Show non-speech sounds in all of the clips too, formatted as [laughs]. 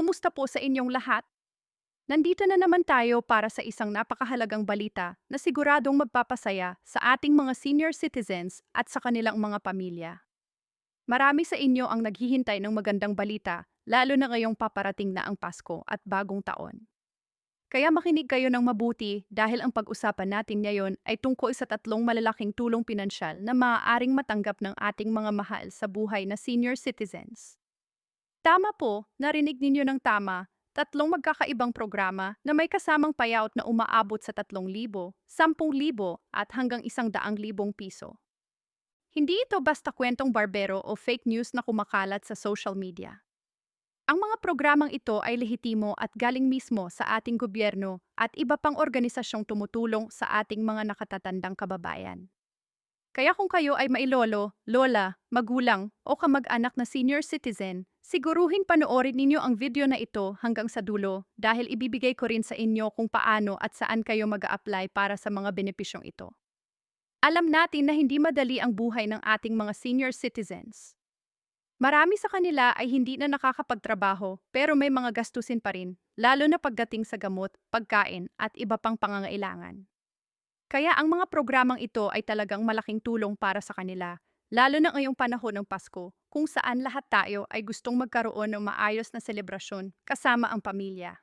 kumusta po sa inyong lahat? Nandito na naman tayo para sa isang napakahalagang balita na siguradong magpapasaya sa ating mga senior citizens at sa kanilang mga pamilya. Marami sa inyo ang naghihintay ng magandang balita, lalo na ngayong paparating na ang Pasko at bagong taon. Kaya makinig kayo ng mabuti dahil ang pag-usapan natin ngayon ay tungkol sa tatlong malalaking tulong pinansyal na maaaring matanggap ng ating mga mahal sa buhay na senior citizens. Tama po, narinig ninyo ng tama, tatlong magkakaibang programa na may kasamang payout na umaabot sa 3,000, 10,000 at hanggang 100,000 piso. Hindi ito basta kwentong barbero o fake news na kumakalat sa social media. Ang mga programang ito ay lehitimo at galing mismo sa ating gobyerno at iba pang organisasyong tumutulong sa ating mga nakatatandang kababayan. Kaya kung kayo ay mailolo, lola, magulang o kamag-anak na senior citizen, siguruhin panoorin ninyo ang video na ito hanggang sa dulo dahil ibibigay ko rin sa inyo kung paano at saan kayo mag apply para sa mga benepisyong ito. Alam natin na hindi madali ang buhay ng ating mga senior citizens. Marami sa kanila ay hindi na nakakapagtrabaho pero may mga gastusin pa rin, lalo na pagdating sa gamot, pagkain at iba pang pangangailangan. Kaya ang mga programang ito ay talagang malaking tulong para sa kanila, lalo na ngayong panahon ng Pasko, kung saan lahat tayo ay gustong magkaroon ng maayos na selebrasyon kasama ang pamilya.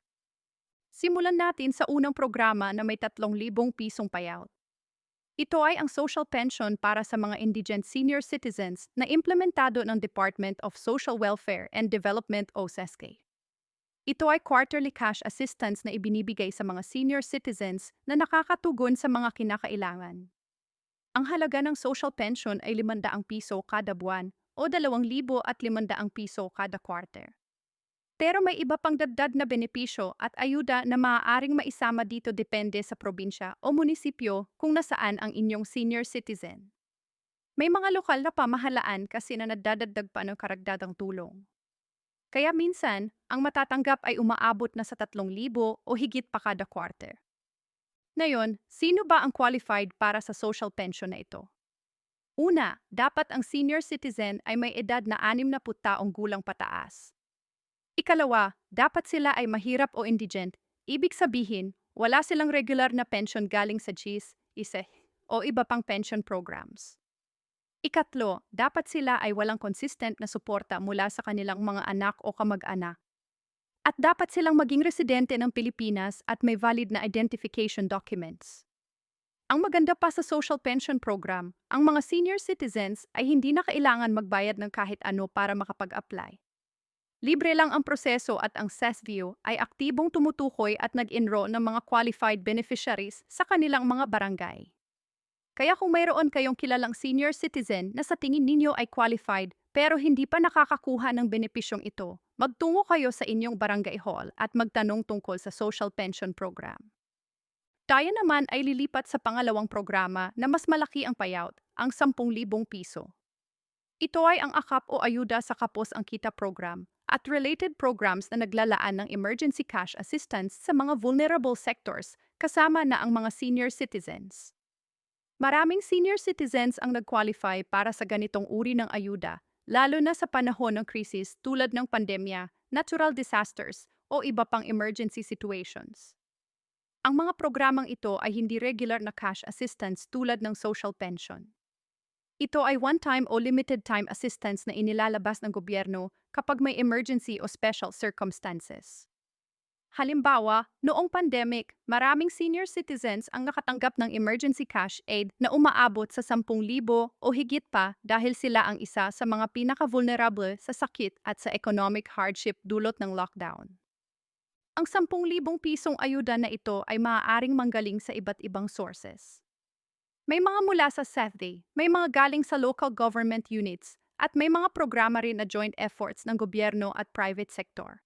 Simulan natin sa unang programa na may 3,000 pisong payout. Ito ay ang social pension para sa mga indigent senior citizens na implementado ng Department of Social Welfare and Development o SESCE. Ito ay quarterly cash assistance na ibinibigay sa mga senior citizens na nakakatugon sa mga kinakailangan. Ang halaga ng social pension ay 500 piso kada buwan o 2,500 piso kada quarter. Pero may iba pang dagdag na benepisyo at ayuda na maaaring maisama dito depende sa probinsya o munisipyo kung nasaan ang inyong senior citizen. May mga lokal na pamahalaan kasi na nadadagdag pa ng karagdagang tulong. Kaya minsan, ang matatanggap ay umaabot na sa 3,000 o higit pa kada quarter. Ngayon, sino ba ang qualified para sa social pension na ito? Una, dapat ang senior citizen ay may edad na 60 taong gulang pataas. Ikalawa, dapat sila ay mahirap o indigent, ibig sabihin, wala silang regular na pension galing sa GIS, ISE, o iba pang pension programs. Ikatlo, dapat sila ay walang consistent na suporta mula sa kanilang mga anak o kamag-anak. At dapat silang maging residente ng Pilipinas at may valid na identification documents. Ang maganda pa sa social pension program, ang mga senior citizens ay hindi na kailangan magbayad ng kahit ano para makapag-apply. Libre lang ang proseso at ang SESView ay aktibong tumutukoy at nag-enroll ng mga qualified beneficiaries sa kanilang mga barangay. Kaya kung mayroon kayong kilalang senior citizen na sa tingin ninyo ay qualified pero hindi pa nakakakuha ng benepisyong ito, magtungo kayo sa inyong barangay hall at magtanong tungkol sa social pension program. Tayo naman ay lilipat sa pangalawang programa na mas malaki ang payout, ang 10,000 piso. Ito ay ang akap o ayuda sa kapos ang kita program at related programs na naglalaan ng emergency cash assistance sa mga vulnerable sectors kasama na ang mga senior citizens. Maraming senior citizens ang nag-qualify para sa ganitong uri ng ayuda, lalo na sa panahon ng krisis tulad ng pandemya, natural disasters, o iba pang emergency situations. Ang mga programang ito ay hindi regular na cash assistance tulad ng social pension. Ito ay one-time o limited-time assistance na inilalabas ng gobyerno kapag may emergency o special circumstances. Halimbawa, noong pandemic, maraming senior citizens ang nakatanggap ng emergency cash aid na umaabot sa 10,000 o higit pa dahil sila ang isa sa mga pinaka-vulnerable sa sakit at sa economic hardship dulot ng lockdown. Ang 10,000 pisong ayuda na ito ay maaaring manggaling sa iba't ibang sources. May mga mula sa SEFDE, may mga galing sa local government units, at may mga programa rin na joint efforts ng gobyerno at private sector.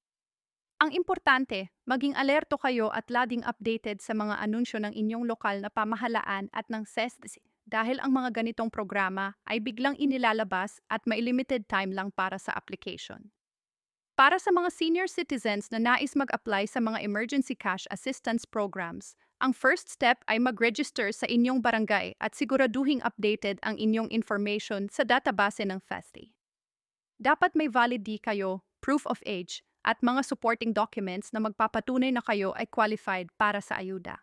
Ang importante, maging alerto kayo at lading updated sa mga anunsyo ng inyong lokal na pamahalaan at ng SESDC dahil ang mga ganitong programa ay biglang inilalabas at may limited time lang para sa application. Para sa mga senior citizens na nais mag-apply sa mga emergency cash assistance programs, ang first step ay mag-register sa inyong barangay at siguraduhing updated ang inyong information sa database ng FESTI. Dapat may valid ID kayo, proof of age, at mga supporting documents na magpapatunay na kayo ay qualified para sa ayuda.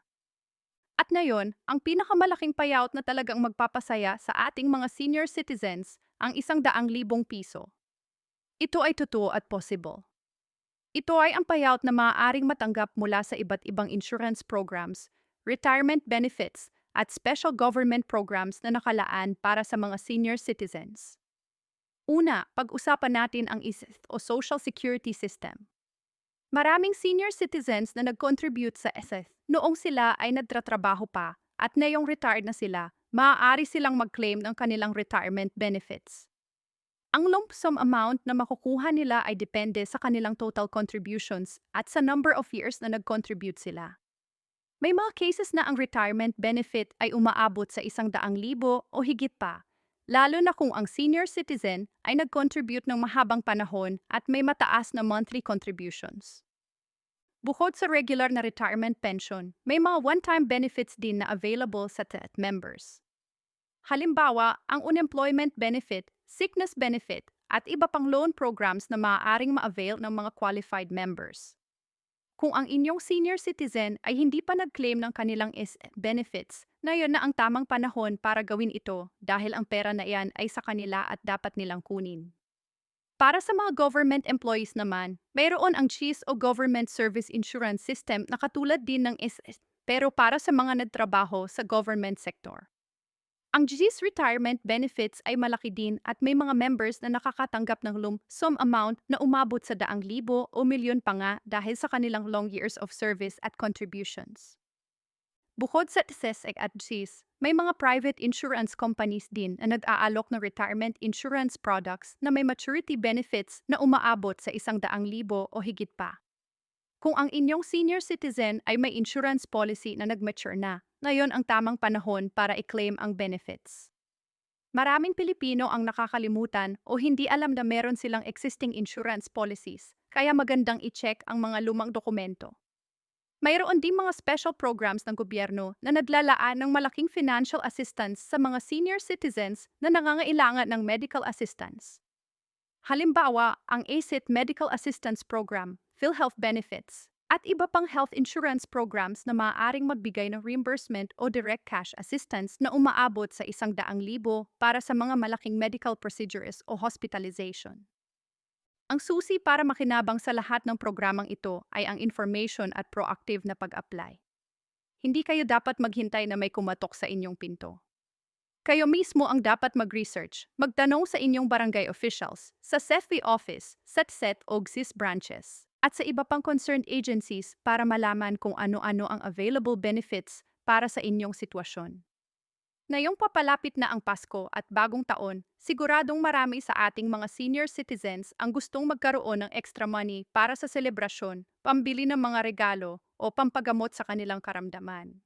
At ngayon, ang pinakamalaking payout na talagang magpapasaya sa ating mga senior citizens ang isang daang libong piso. Ito ay totoo at possible. Ito ay ang payout na maaaring matanggap mula sa iba't ibang insurance programs, retirement benefits, at special government programs na nakalaan para sa mga senior citizens. Una, pag-usapan natin ang ISIS o Social Security System. Maraming senior citizens na nag-contribute sa SS noong sila ay nagtratrabaho pa at ngayong retired na sila, maaari silang mag-claim ng kanilang retirement benefits. Ang lump sum amount na makukuha nila ay depende sa kanilang total contributions at sa number of years na nag-contribute sila. May mga cases na ang retirement benefit ay umaabot sa isang daang libo o higit pa, lalo na kung ang senior citizen ay nag-contribute ng mahabang panahon at may mataas na monthly contributions. Bukod sa regular na retirement pension, may mga one-time benefits din na available sa TET members. Halimbawa, ang unemployment benefit, sickness benefit, at iba pang loan programs na maaaring ma-avail ng mga qualified members. Kung ang inyong senior citizen ay hindi pa nag-claim ng kanilang benefits, na yon na ang tamang panahon para gawin ito dahil ang pera na iyan ay sa kanila at dapat nilang kunin. Para sa mga government employees naman, mayroon ang CHIS o Government Service Insurance System na katulad din ng SS, pero para sa mga nagtrabaho sa government sector. Ang GG's retirement benefits ay malaki din at may mga members na nakakatanggap ng lump sum amount na umabot sa daang libo o milyon pa nga dahil sa kanilang long years of service at contributions. Bukod sa TSESEC at GG's, may mga private insurance companies din na nag-aalok ng retirement insurance products na may maturity benefits na umaabot sa isang daang libo o higit pa. Kung ang inyong senior citizen ay may insurance policy na nag-mature na, ngayon ang tamang panahon para i-claim ang benefits. Maraming Pilipino ang nakakalimutan o hindi alam na meron silang existing insurance policies, kaya magandang i-check ang mga lumang dokumento. Mayroon din mga special programs ng gobyerno na naglalaan ng malaking financial assistance sa mga senior citizens na nangangailangan ng medical assistance. Halimbawa, ang ACIT Medical Assistance Program, PhilHealth Benefits, at iba pang health insurance programs na maaaring magbigay ng reimbursement o direct cash assistance na umaabot sa isang daang libo para sa mga malaking medical procedures o hospitalization. Ang susi para makinabang sa lahat ng programang ito ay ang information at proactive na pag-apply. Hindi kayo dapat maghintay na may kumatok sa inyong pinto. Kayo mismo ang dapat mag-research, magtanong sa inyong barangay officials, sa SEFI office, SETSET o GSIS branches at sa iba pang concerned agencies para malaman kung ano-ano ang available benefits para sa inyong sitwasyon. Ngayong papalapit na ang Pasko at bagong taon, siguradong marami sa ating mga senior citizens ang gustong magkaroon ng extra money para sa selebrasyon, pambili ng mga regalo, o pampagamot sa kanilang karamdaman.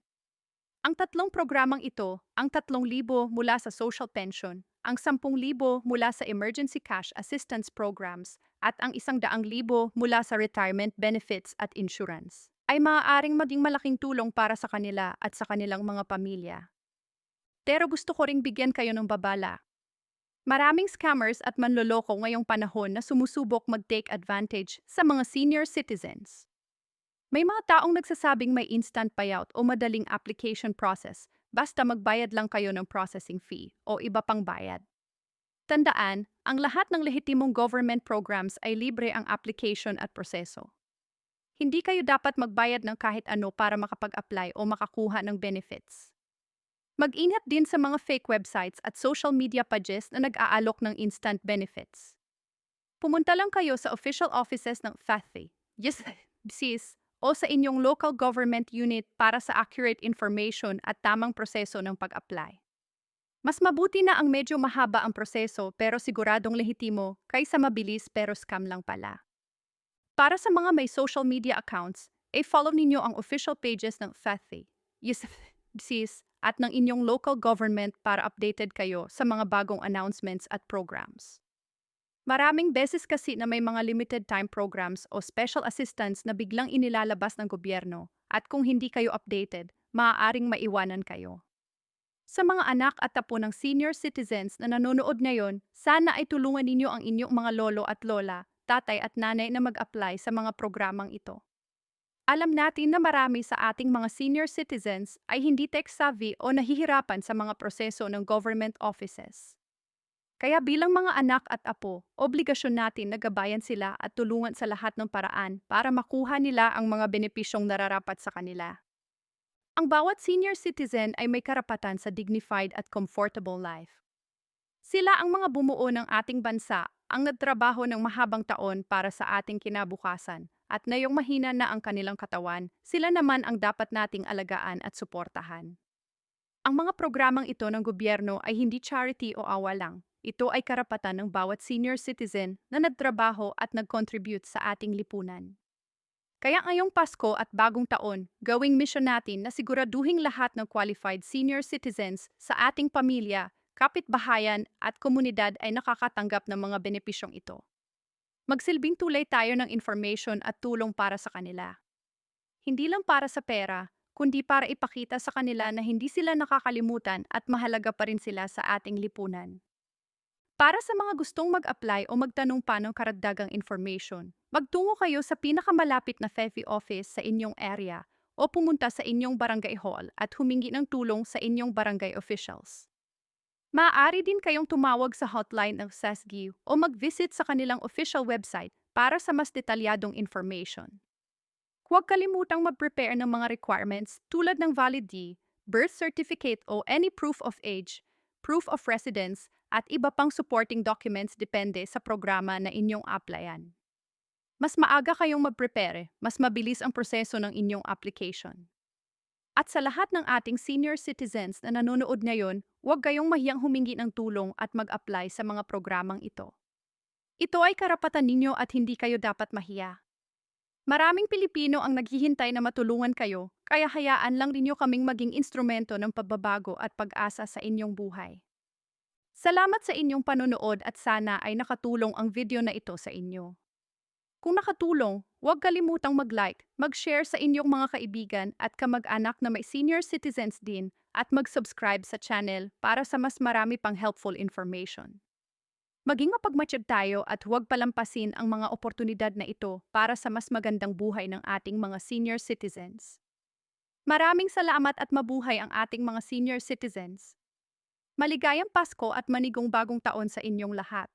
Ang tatlong programang ito, ang 3,000 mula sa social pension, ang 10,000 mula sa emergency cash assistance programs, at ang 100,000 mula sa retirement benefits at insurance, ay maaaring maging malaking tulong para sa kanila at sa kanilang mga pamilya. Pero gusto ko ring bigyan kayo ng babala. Maraming scammers at manloloko ngayong panahon na sumusubok mag-take advantage sa mga senior citizens. May mga taong nagsasabing may instant payout o madaling application process basta magbayad lang kayo ng processing fee o iba pang bayad. Tandaan, ang lahat ng lehitimong government programs ay libre ang application at proseso. Hindi kayo dapat magbayad ng kahit ano para makapag-apply o makakuha ng benefits. Mag-ingat din sa mga fake websites at social media pages na nag-aalok ng instant benefits. Pumunta lang kayo sa official offices ng FAFI, yes, [laughs] sis, o sa inyong local government unit para sa accurate information at tamang proseso ng pag-apply. Mas mabuti na ang medyo mahaba ang proseso pero siguradong lehitimo kaysa mabilis pero scam lang pala. Para sa mga may social media accounts, i-follow ninyo ang official pages ng FAFI, USFCs, [laughs] at ng inyong local government para updated kayo sa mga bagong announcements at programs. Maraming beses kasi na may mga limited time programs o special assistance na biglang inilalabas ng gobyerno at kung hindi kayo updated, maaaring maiwanan kayo. Sa mga anak at tapo ng senior citizens na nanonood ngayon, sana ay tulungan ninyo ang inyong mga lolo at lola, tatay at nanay na mag-apply sa mga programang ito. Alam natin na marami sa ating mga senior citizens ay hindi tech-savvy o nahihirapan sa mga proseso ng government offices. Kaya bilang mga anak at apo, obligasyon natin na gabayan sila at tulungan sa lahat ng paraan para makuha nila ang mga benepisyong nararapat sa kanila. Ang bawat senior citizen ay may karapatan sa dignified at comfortable life. Sila ang mga bumuo ng ating bansa, ang nagtrabaho ng mahabang taon para sa ating kinabukasan, at ngayong mahina na ang kanilang katawan, sila naman ang dapat nating alagaan at suportahan. Ang mga programang ito ng gobyerno ay hindi charity o awa lang. Ito ay karapatan ng bawat senior citizen na nagtrabaho at nag-contribute sa ating lipunan. Kaya ngayong Pasko at bagong taon, gawing misyon natin na siguraduhing lahat ng qualified senior citizens sa ating pamilya, kapitbahayan at komunidad ay nakakatanggap ng mga benepisyong ito. Magsilbing tulay tayo ng information at tulong para sa kanila. Hindi lang para sa pera, kundi para ipakita sa kanila na hindi sila nakakalimutan at mahalaga pa rin sila sa ating lipunan. Para sa mga gustong mag-apply o magtanong pa ng karagdagang information, magtungo kayo sa pinakamalapit na FEFI office sa inyong area o pumunta sa inyong barangay hall at humingi ng tulong sa inyong barangay officials. Maaari din kayong tumawag sa hotline ng SESGI o mag-visit sa kanilang official website para sa mas detalyadong information. Huwag kalimutang mag-prepare ng mga requirements tulad ng valid D, birth certificate o any proof of age, proof of residence, at iba pang supporting documents depende sa programa na inyong applyan. Mas maaga kayong mag-prepare, mas mabilis ang proseso ng inyong application. At sa lahat ng ating senior citizens na nanonood ngayon, huwag kayong mahiyang humingi ng tulong at mag-apply sa mga programang ito. Ito ay karapatan ninyo at hindi kayo dapat mahiya. Maraming Pilipino ang naghihintay na matulungan kayo, kaya hayaan lang ninyo kaming maging instrumento ng pagbabago at pag-asa sa inyong buhay. Salamat sa inyong panonood at sana ay nakatulong ang video na ito sa inyo. Kung nakatulong, huwag kalimutang mag-like, mag-share sa inyong mga kaibigan at kamag-anak na may senior citizens din at mag-subscribe sa channel para sa mas marami pang helpful information. Maging mapagmatsyag tayo at huwag palampasin ang mga oportunidad na ito para sa mas magandang buhay ng ating mga senior citizens. Maraming salamat at mabuhay ang ating mga senior citizens. Maligayang Pasko at manigong bagong taon sa inyong lahat.